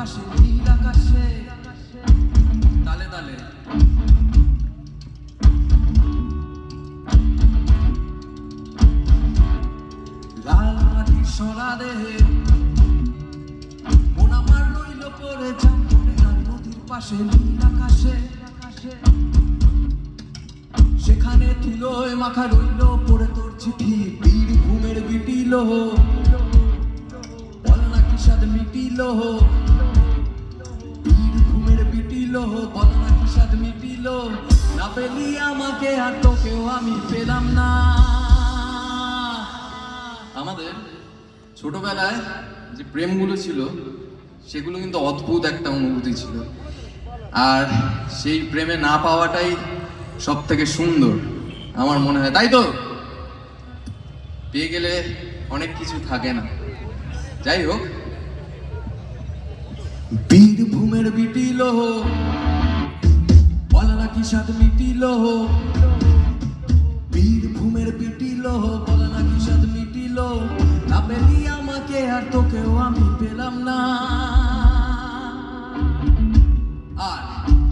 পাশে নীল আকাশে। তালে তালে। লাল মাটির সরা দেহে। মন আমার রইল পরে জামনে নদীর পাশে নীল আকাশে। সেখানে তুলোয় মাখা রইল পরে তোর চিঠি, বীর ঘুমের বিটিল সাদ মিটিল বীর ঘুমের বিটিল বল না কি সাদ মিটিল না পেলি আমাকে আর তোকেও আমি পেলাম না। আমাদের ছোটবেলায় যে প্রেমগুলো ছিল, সেগুলো কিন্তু অদ্ভুত একটা অনুভূতি ছিল। আর সেই প্রেমে না পাওয়াটাই সব থেকে সুন্দর, আমার মনে হয়। তাই তো? পেয়ে গেলে অনেক কিছু থাকে না। যাই হোক বীরভূমের বিটিল বলা নাকি সাদ মিটিল? বীরভূমের বিটিল বলা নাকি সাদ মিটিল? না পেলি আমাকে আর তোকেও আমি পেলাম না। আর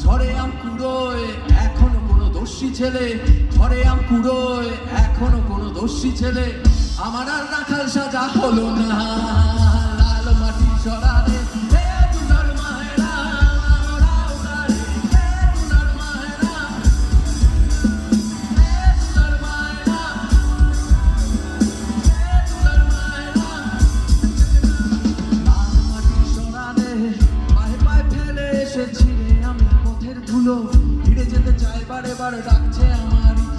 ঝড়ে আম কুড়োয়, এখনও কোনো দোষী ছেলে। ঝড়ে আম কুড়োয়, এখনও কোনো দোষী ছেলে। আমার আর রাখাল সাজা হলো না। লাল মাটি সরারে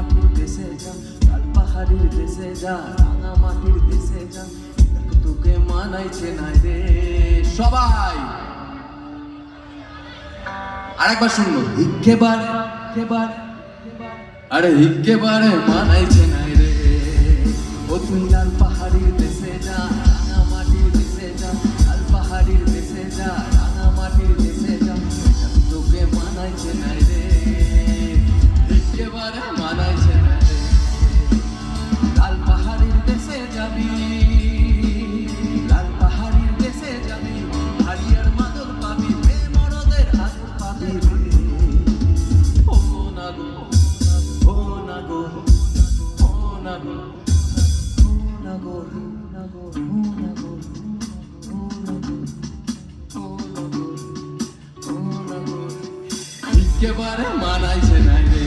মাটির দেশে যা, লাল পাহাড়ির দেশে যা, রাঙা মাটির দেশে যা তোকে মানাইছে না রে। সবাই! আরেকবার শুনব। আরে মানাইছে না কেবারে মানাইছে না রে।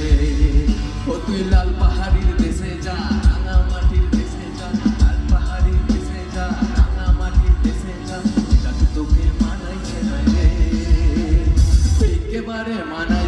ও তুই লাল পাহাড়ির দেশে যা, রাঙা মাটির দেশে যা, লাল পাহাড়ির দেশে যা, রাঙা মাটির দেশে যা। তোকে মানাইছে না রে। একেবারে মানাই